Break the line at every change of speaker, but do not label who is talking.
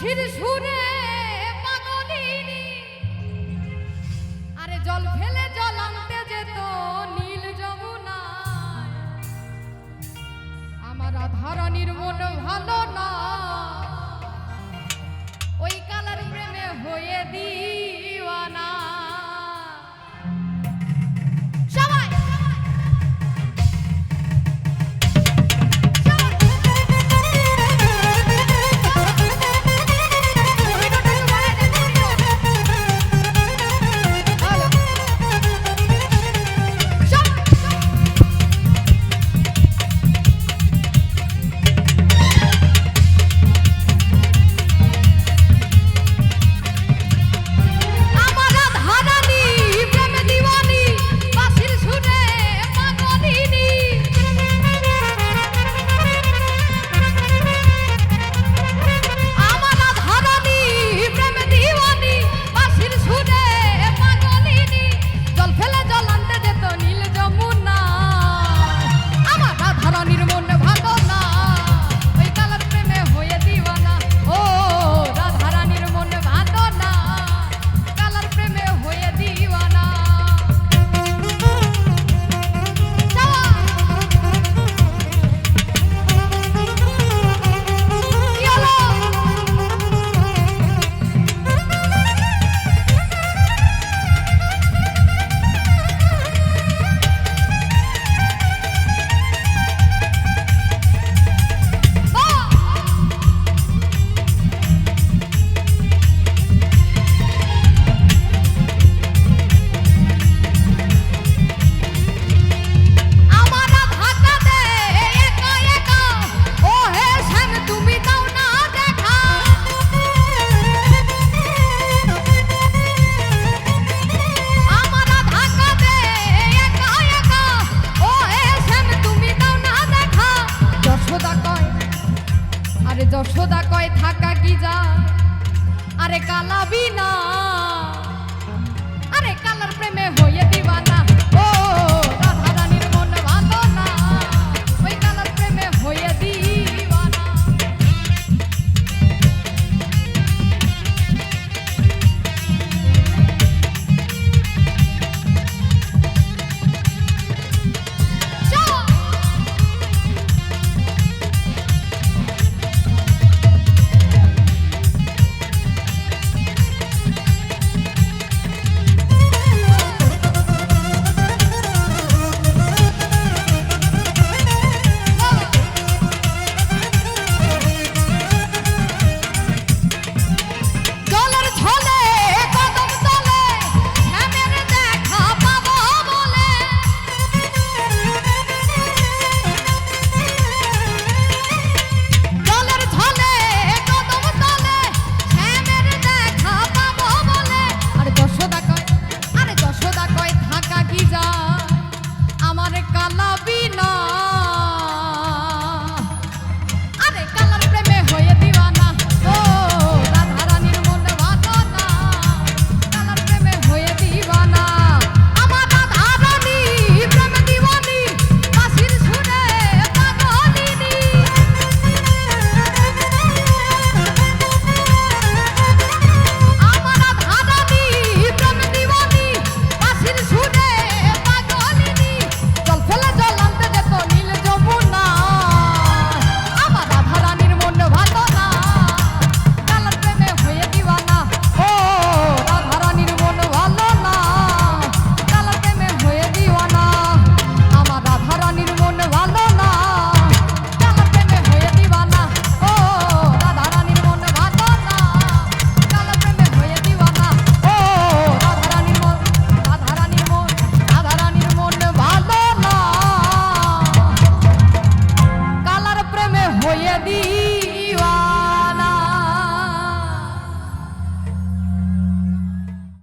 খুশির সুরে পাগলিনী। আরে জল ফেলে জল আনতে যেত নীল যমুনা আমার আধারণীর মন ভালো না ওই কালার প্রেমে হয়ে দিই। সোদা কয় থাকা কি যা আরে কালা বিনা আরে কালার প্রেমে হইয়া